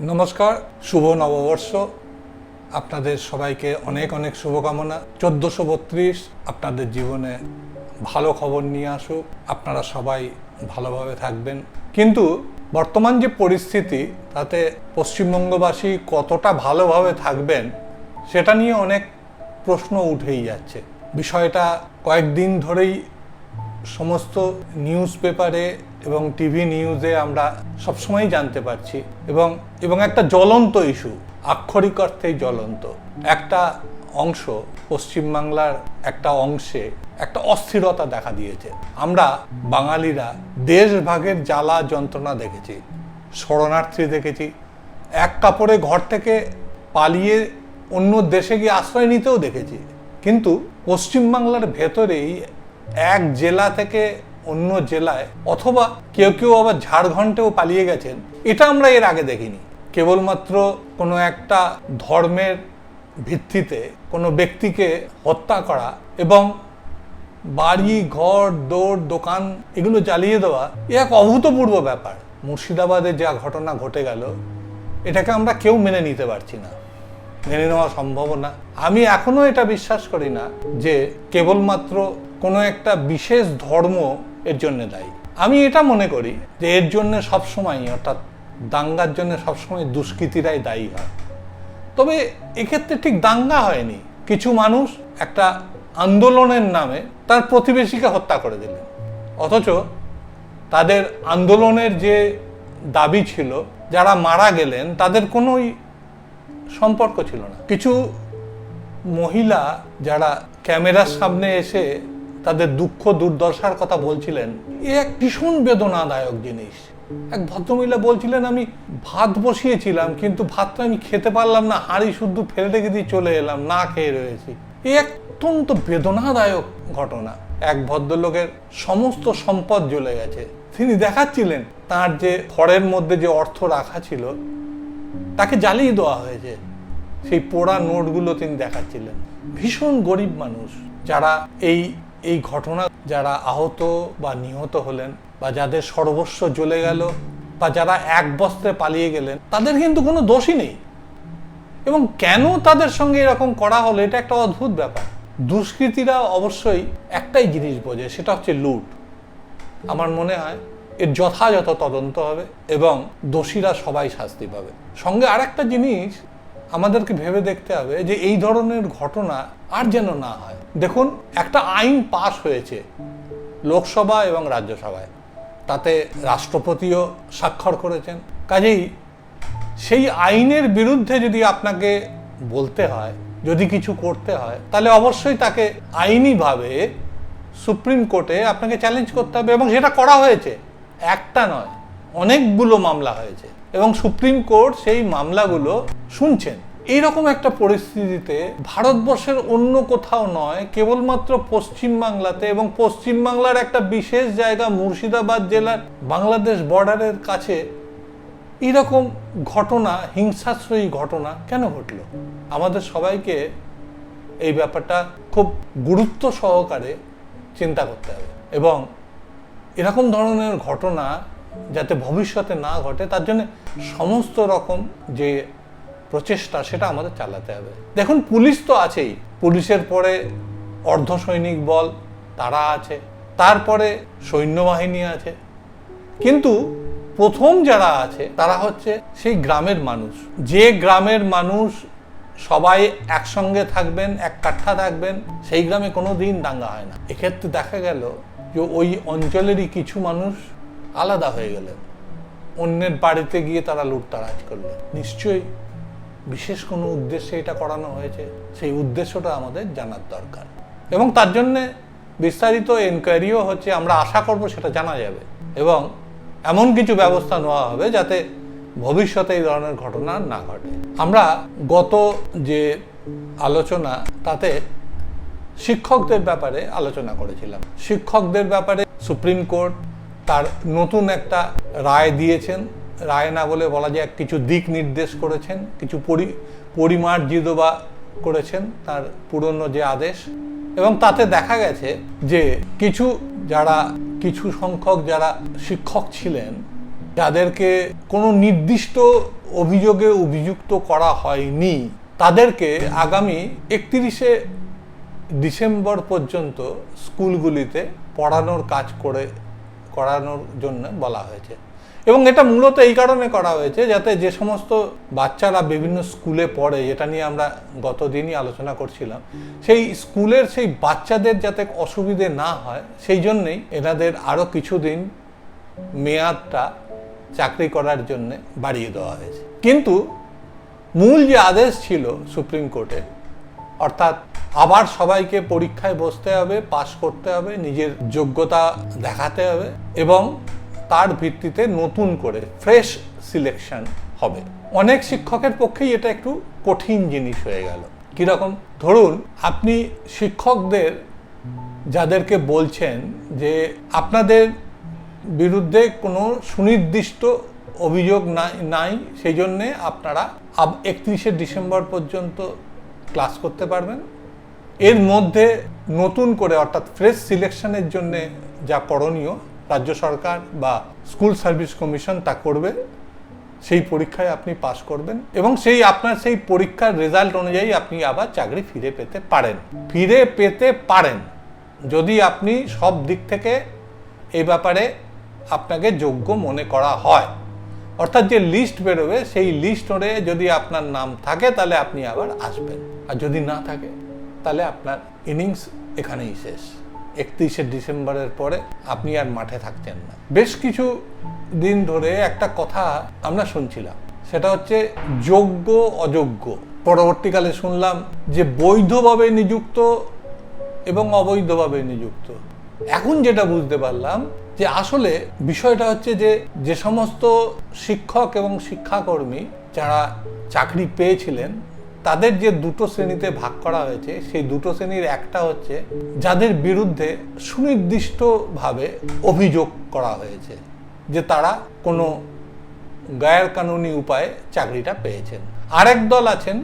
নমস্কার, শুভ নববর্ষ। আপনাদের সবাইকে অনেক অনেক শুভকামনা। চোদ্দোশো বত্রিশ, আপনাদের জীবনে ভালো খবর নিয়ে আসুক। আপনারা সবাই ভালোভাবে থাকবেন। কিন্তু বর্তমান যে পরিস্থিতি, তাতে পশ্চিমবঙ্গবাসী কতটা ভালোভাবে থাকবেন, সেটা নিয়ে অনেক প্রশ্ন উঠেই যাচ্ছে। বিষয়টা কয়েকদিন ধরেই সমস্ত নিউজ পেপারে এবং টিভি নিউজে আমরা সবসময় জানতে পারছি এবং এবং একটা জ্বলন্ত ইস্যু, আক্ষরিক অর্থেই জ্বলন্ত। একটা অংশ পশ্চিমবাংলার একটা অংশে একটা অস্থিরতা দেখা দিয়েছে। আমরা বাঙালিরা দেশভাগের জ্বালা যন্ত্রণা দেখেছি, শরণার্থী দেখেছি, এক কাপড়ে ঘর থেকে পালিয়ে অন্য দেশে গিয়ে আশ্রয় নিতেও দেখেছি। কিন্তু পশ্চিমবাংলার ভেতরেই এক জেলা থেকে অন্য জেলায়, অথবা কেউ কেউ আবার ঝাড়খণ্ডেও পালিয়ে গেছেন, এটা আমরা এর আগে দেখিনি। কেবলমাত্র কোনো একটা ধর্মের ভিত্তিতে কোনো ব্যক্তিকে হত্যা করা এবং বাড়ি, ঘর দৌড় দোকান এগুলো জ্বালিয়ে দেওয়া, এ এক অভূতপূর্ব ব্যাপার। মুর্শিদাবাদে যা ঘটনা ঘটে গেল, এটাকে আমরা কেউ মেনে নিতে পারছি না। মেনে নেওয়া সম্ভব না। আমি এখনও এটা বিশ্বাস করি না যে কেবলমাত্র কোনো একটা বিশেষ ধর্ম এর জন্য দায়ী। আমি এটা মনে করি যে এর জন্য সবসময় অর্থাৎ দাঙ্গার জন্য সবসময় দুষ্কৃতীরাই দায়ী হয়। তবে এক্ষেত্রে ঠিক দাঙ্গা হয়নি। কিছু মানুষ একটা আন্দোলনের নামে তার প্রতিবেশীকে হত্যা করে দিলেন। অথচ তাদের আন্দোলনের যে দাবি ছিল, যারা মারা গেলেন, তাদের কোনোই সম্পর্ক ছিল না। কিছু মহিলা যারা ক্যামেরার সামনে এসে তাদের দুঃখ দুর্দশার কথা বলছিলেন, এ এক ভীষণ বেদনাদায়ক জিনিস। এক ভদ্রমহিলা বলছিলেন, আমি ভাত বসিয়েছিলাম, কিন্তু ভাতটা আমি খেতে পারলাম না, হাঁড়ি শুদ্ধ ফেলে রেখে দিয়ে চলে এলাম, না খেয়ে রয়েছি। এ এক অত্যন্ত বেদনাদায়ক ঘটনা। এক ভদ্রলোকের সমস্ত সম্পদ জ্বলে গেছে। তিনি দেখাচ্ছিলেন, তার যে খড়ের মধ্যে যে অর্থ রাখা ছিল, তাকে জ্বালিয়ে দেওয়া হয়েছে। সেই পোড়া নোটগুলো তিনি দেখাচ্ছিলেন। ভীষণ গরিব মানুষ, যারা এই এই ঘটনা যারা আহত বা নিহত হলেন বা যাদের সর্বস্ব জ্বলে গেল বা যারা এক বস্ত্রে পালিয়ে গেলেন, তাদের কিন্তু কোনো দোষই নেই। এবং কেন তাদের সঙ্গে এরকম করা হলো, এটা একটা অদ্ভুত ব্যাপার। দুষ্কৃতীরা অবশ্যই একটাই জিনিস বোঝে, সেটা হচ্ছে লুট। আমার মনে হয় এর যথাযথ তদন্ত হবে এবং দোষীরা সবাই শাস্তি পাবে। সঙ্গে আরেকটা জিনিস আমাদেরকে ভেবে দেখতে হবে যে এই ধরনের ঘটনা আর যেন না হয়। দেখুন, একটা আইন পাশ হয়েছে লোকসভা এবং রাজ্যসভায়। তাতে রাষ্ট্রপতিও স্বাক্ষর করেছেন। কাজেই সেই আইনের বিরুদ্ধে যদি আপনাকে বলতে হয়, যদি কিছু করতে হয়, তাহলে অবশ্যই তাকে আইনিভাবে সুপ্রিম কোর্টে আপনাকে চ্যালেঞ্জ করতে হবে এবং সেটা করা হয়েছে। একটা নয় অনেকগুলো মামলা হয়েছে এবং সুপ্রিম কোর্ট সেই মামলাগুলো শুনছেন। এইরকম একটা পরিস্থিতিতে ভারতবর্ষের অন্য কোথাও নয়, কেবলমাত্র পশ্চিমবাংলাতে এবং পশ্চিমবাংলার একটা বিশেষ জায়গা মুর্শিদাবাদ জেলার বাংলাদেশ বর্ডারের কাছে এরকম ঘটনা, হিংসাশ্রয়ী ঘটনা কেন ঘটলো? আমাদের সবাইকে এই ব্যাপারটা খুব গুরুত্ব সহকারে চিন্তা করতে হবে এবং এরকম ধরনের ঘটনা যাতে ভবিষ্যতে না ঘটে, তার জন্য সমস্ত রকম যে প্রচেষ্টা, সেটা আমাদের চালাতে হবে। দেখুন, পুলিশ তো আছেই। পুলিশের পরে অর্ধ সৈনিক বল, তারা আছে। তারপরে সৈন্যবাহিনী আছে। কিন্তু প্রথম যারা আছে, তারা হচ্ছে সেই গ্রামের মানুষ। যে গ্রামের মানুষ সবাই একসঙ্গে থাকবেন, এক কাঠা থাকবেন সেই গ্রামে কোনো দিন দাঙ্গা হয় না। এক্ষেত্রে দেখা গেল যে ওই অঞ্চলেরই কিছু মানুষ আলাদা হয়ে গেলেন অন্যের বাড়িতে গিয়ে তারা লুটতারাজ করলেন নিশ্চয়ই বিশেষ কোনো উদ্দেশ্যে এটা করানো হয়েছে, সেই উদ্দেশ্যটা আমাদের জানার দরকার। এবং তার জন্যে বিস্তারিত এনকোয়ারিও হচ্ছে, আমরা আশা করব সেটা জানা যাবে। এবং এমন কিছু ব্যবস্থা নেওয়া হবে যাতে ভবিষ্যতে এই ধরনের ঘটনা না ঘটে। আমরা গত যে আলোচনা, তাতে শিক্ষকদের ব্যাপারে আলোচনা করেছিলাম। শিক্ষকদের ব্যাপারে সুপ্রিম কোর্ট তার নতুন একটা রায় দিয়েছেন। রায় না বলে বলা যায় কিছু দিক নির্দেশ করেছেন, কিছু পরি, পরিমার্জিত বা করেছেন তার পুরনো যে আদেশ। এবং তাতে দেখা গেছে যে কিছু যারা, কিছু সংখ্যক যারা শিক্ষক ছিলেন, যাদেরকে কোনো নির্দিষ্ট অভিযোগে অভিযুক্ত করা হয়নি, তাদেরকে আগামী একত্রিশে ডিসেম্বর পর্যন্ত স্কুলগুলিতে পড়ানোর কাজ করে করানোর জন্য বলা হয়েছে। এবং এটা মূলত এই কারণে করা হয়েছে যাতে যে সমস্ত বাচ্চারা বিভিন্ন স্কুলে পড়ে যেটা নিয়ে আমরা গতদিনই আলোচনা করছিলাম, সেই স্কুলের সেই বাচ্চাদের যাতে অসুবিধে না হয়, সেই জন্যেই এনাদের আরও কিছুদিন মেয়াদটা চাকরি করার জন্যে বাড়িয়ে দেওয়া হয়েছে। কিন্তু মূল যে আদেশ ছিল সুপ্রিম কোর্টের, অর্থাৎ আবার সবাইকে পরীক্ষায় বসতে হবে, পাশ করতে হবে, নিজের যোগ্যতা দেখাতে হবে এবং তার ভিত্তিতে নতুন করে ফ্রেশ সিলেকশন হবে। অনেক শিক্ষকের পক্ষেই এটা একটু কঠিন জিনিস হয়ে গেল। কীরকম? ধরুন, আপনি শিক্ষকদের যাদেরকে বলছেন যে আপনাদের বিরুদ্ধে কোনো সুনির্দিষ্ট অভিযোগ নাই নাই, সেই জন্যে আপনারা একত্রিশে ডিসেম্বর পর্যন্ত ক্লাস করতে পারবেন। এর মধ্যে নতুন করে অর্থাৎ ফ্রেশ সিলেকশনের জন্য যা করণীয় রাজ্য সরকার বা স্কুল সার্ভিস কমিশন তা করবে, সেই পরীক্ষায় আপনি পাশ করবেন এবং সেই আপনার সেই পরীক্ষার রেজাল্ট অনুযায়ী আপনি আবার চাকরি ফিরে পেতে পারেন। ফিরে পেতে পারেন। যদি আপনি সব দিক থেকে এই ব্যাপারে আপনাকে যোগ্য মনে করা হয়। অর্থাৎ যে লিস্ট বেরোবে, সেই লিস্ট ধরে যদি আপনার নাম থাকে, তাহলে আপনি আবার আসবেন। আর যদি না থাকে তাহলে আপনার ইনিংস এখানেই শেষ। একত্রিশে ডিসেম্বরের পরে আপনি আর মাঠে থাকছেন না। বেশ কিছু দিন ধরে একটা কথা আমরা শুনছিলাম। সেটা হচ্ছে যোগ্য, অযোগ্য। পরবর্তীকালে শুনলাম যে বৈধভাবে নিযুক্ত এবং অবৈধভাবে নিযুক্ত। এখন যেটা বুঝতে পারলাম যে আসলে বিষয়টা হচ্ছে যে যে সমস্ত শিক্ষক এবং শিক্ষাকর্মী যারা চাকরি পেয়েছিলেন তাদের যে দুটো শ্রেণীতে ভাগ করা হয়েছে, সেই দুটো শ্রেণির একটা হচ্ছে যাদের বিরুদ্ধে সুনির্দিষ্টভাবে অভিযোগ করা হয়েছে যে তারা কোনো গায়ের কানুনি উপায়ে চাকরিটা পেয়েছেন। আরেক দল আছেন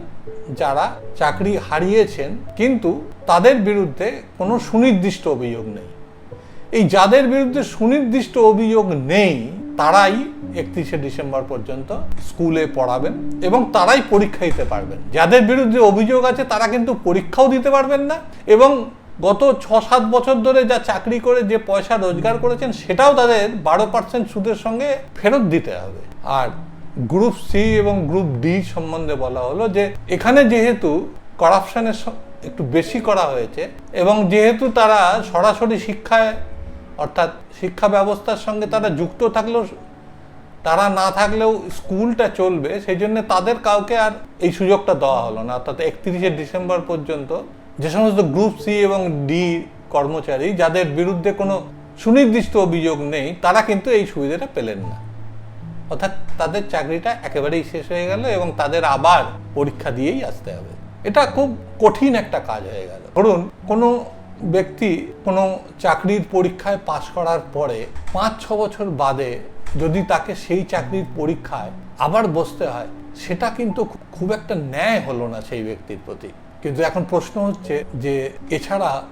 যারা চাকরি হারিয়েছেন, কিন্তু তাদের বিরুদ্ধে কোনো সুনির্দিষ্ট অভিযোগ নেই। এই যাদের বিরুদ্ধে সুনির্দিষ্ট অভিযোগ নেই তারাই একত্রিশে ডিসেম্বর পর্যন্ত স্কুলে পড়াবেন এবং তারাই পরীক্ষা দিতে পারবেন। যাদের বিরুদ্ধে অভিযোগ আছে, তারা কিন্তু পরীক্ষাও দিতে পারবেন না এবং গত ছ সাত বছর ধরে যা চাকরি করে, যে পয়সা রোজগার করেছেন, সেটাও তাদের বারো পার্সেন্ট সুদের সঙ্গে ফেরত দিতে হবে। আর গ্রুপ সি এবং গ্রুপ ডি সম্বন্ধে বলা হলো যে, এখানে যেহেতু করাপশনের একটু বেশি করা হয়েছে এবং যেহেতু তারা সরাসরি শিক্ষায় অর্থাৎ শিক্ষা ব্যবস্থার সঙ্গে তারা যুক্ত থাকলেও, তারা না থাকলেও স্কুলটা চলবে, সেই জন্য তাদের কাউকে আর এই সুযোগটা দেওয়া হলো না। অর্থাৎ একত্রিশে ডিসেম্বর পর্যন্ত যে সমস্ত গ্রুপ সি এবং ডি কর্মচারী, যাদের বিরুদ্ধে কোনো সুনির্দিষ্ট অভিযোগ নেই, তারা কিন্তু এই সুবিধাটা পেলেন না। অর্থাৎ তাদের চাকরিটা একেবারেই শেষ হয়ে গেল এবং তাদের আবার পরীক্ষা দিয়েই আসতে হবে। এটা খুব কঠিন একটা কাজ হয়ে গেল। ধরুন কোনো ব্যক্তি কোনো চাকরির পরীক্ষায় পাশ করার পরে পাঁচ, ছ বছর বাদে যদি তাকে সেই চাকরির পরীক্ষায় আবার বসতে হয়, সেটা কিন্তু খুব একটা ন্যায় হলো না সেই ব্যক্তির প্রতি। কিন্তু এখন প্রশ্ন হচ্ছে যে এছাড়া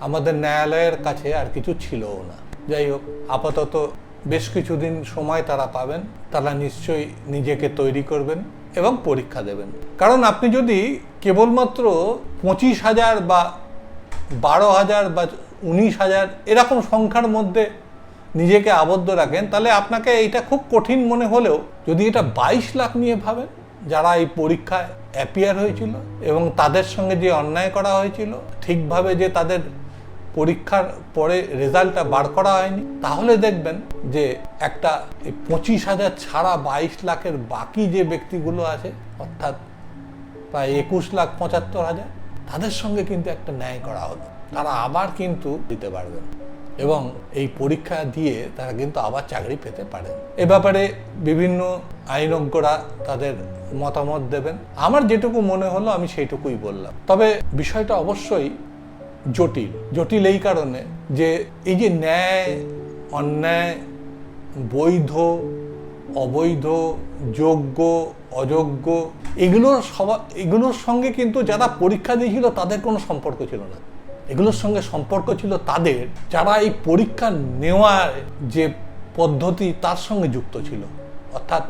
আমাদের ন্যায়ালয়ের কাছে আর কিছু ছিলও না। যাই হোক, আপাতত বেশ কিছুদিন সময় তারা পাবেন, তারা নিশ্চয়ই নিজেকে তৈরি করবেন এবং পরীক্ষা দেবেন। কারণ আপনি যদি কেবলমাত্র পঁচিশ হাজার বা বারো হাজার বা উনিশ হাজার এরকম সংখ্যার মধ্যে নিজেকে আবদ্ধ রাখেন, তাহলে আপনাকে এইটা খুব কঠিন মনে হলেও যদি এটা বাইশ লাখ নিয়ে ভাবেন, যারা এই পরীক্ষায় অ্যাপিয়ার হয়েছিল এবং তাদের সঙ্গে যে অন্যায় করা হয়েছিল, ঠিকভাবে যে তাদের পরীক্ষার পরে রেজাল্টটা বার করা হয়নি, তাহলে দেখবেন যে একটা পঁচিশ হাজার ছাড়া বাইশ লাখের বাকি যে ব্যক্তিগুলো আছে, অর্থাৎ প্রায় একুশ লাখ পঁচাত্তর হাজার তাদের সঙ্গে কিন্তু একটা ন্যায় করা হতো। তারা আবার কিন্তু দিতে পারবেন। এবং এই পরীক্ষা দিয়ে তারা কিন্তু আবার চাকরি পেতে পারেন। এ ব্যাপারে বিভিন্ন আইনজ্ঞরা তাদের মতামত দেবেন। আমার যেটুকু মনে হলো, আমি সেইটুকুই বললাম। তবে বিষয়টা অবশ্যই জটিল। জটিল এই কারণে যে এই যে ন্যায়, অন্যায়, বৈধ, অবৈধ, যোগ্য, অযোগ্য এগুলোর সবা, এগুলোর সঙ্গে কিন্তু যারা পরীক্ষা দিয়েছিল তাদের কোনো সম্পর্ক ছিল না। এগুলোর সঙ্গে সম্পর্ক ছিল তাদের, যারা এই পরীক্ষা নেওয়ার যে পদ্ধতি তার সঙ্গে যুক্ত ছিল। অর্থাৎ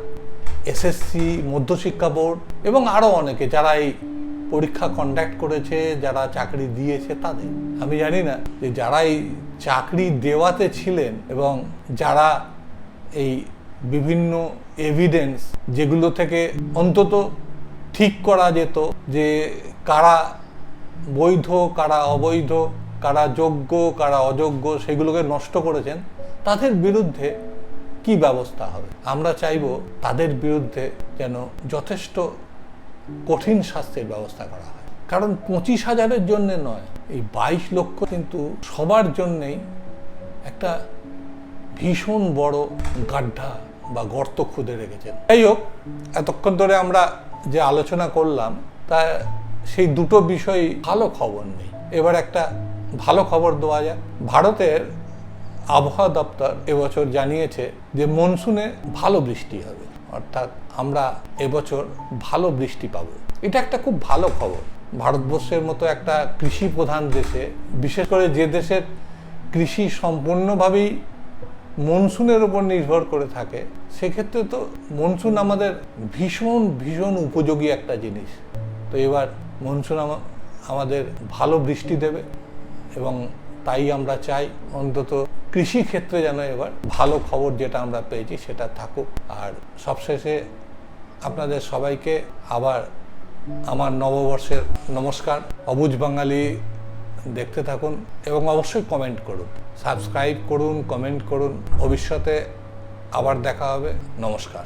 এসএসসি, মধ্যশিক্ষা বোর্ড এবং আরও অনেকে যারা এই পরীক্ষা কন্ডাক্ট করেছে, যারা চাকরি দিয়েছে তাদের। আমি জানি না যে যারা এই চাকরি দেওয়াতে ছিলেন এবং যারা এই বিভিন্ন এভিডেন্স যেগুলো থেকে অন্তত ঠিক করা যেত যে কারা বৈধ, কারা অবৈধ, কারা যোগ্য, কারা অযোগ্য সেগুলোকে নষ্ট করেছেন, তাদের বিরুদ্ধে কি ব্যবস্থা হবে? আমরা চাইব তাদের বিরুদ্ধে যেন যথেষ্ট কঠিন শাস্তির ব্যবস্থা করা হয়। কারণ পঁচিশ হাজারের জন্য নয়, এই বাইশ লক্ষ কিন্তু সবার জন্যেই একটা ভীষণ বড় গাড্ডা বা গর্ত খুঁজে রেখেছেন। যাই হোক, এতক্ষণ ধরে আমরা যে আলোচনা করলাম, তা সেই দুটো বিষয় ভালো খবর নেই। এবার একটা ভালো খবর দেওয়া যায় ভারতের আবহাওয়া দপ্তর এবছর জানিয়েছে যে মনসুনে ভালো বৃষ্টি হবে। অর্থাৎ আমরা এবছর ভালো বৃষ্টি পাবো। এটা একটা খুব ভালো খবর। ভারতবর্ষের মতো একটা কৃষি প্রধান দেশে, বিশেষ করে যে দেশের কৃষি সম্পূর্ণভাবেই মনসুনের উপর নির্ভর করে থাকে, সেক্ষেত্রে তো মনসুন আমাদের ভীষণ ভীষণ উপযোগী একটা জিনিস। তো এবার মনসুন আমা- আমাদের ভালো বৃষ্টি দেবে এবং তাই আমরা চাই অন্তত কৃষি ক্ষেত্রে যেন এবার ভালো খবর যেটা আমরা পেয়েছি সেটা থাকুক। আর সবশেষে আপনাদের সবাইকে আবার আমার নববর্ষের নমস্কার। অবুজ বাঙালি দেখতে থাকুন এবং অবশ্যই কমেন্ট করুন। সাবস্ক্রাইব করুন কমেন্ট করুন। ভবিষ্যতে আবার দেখা হবে। নমস্কার।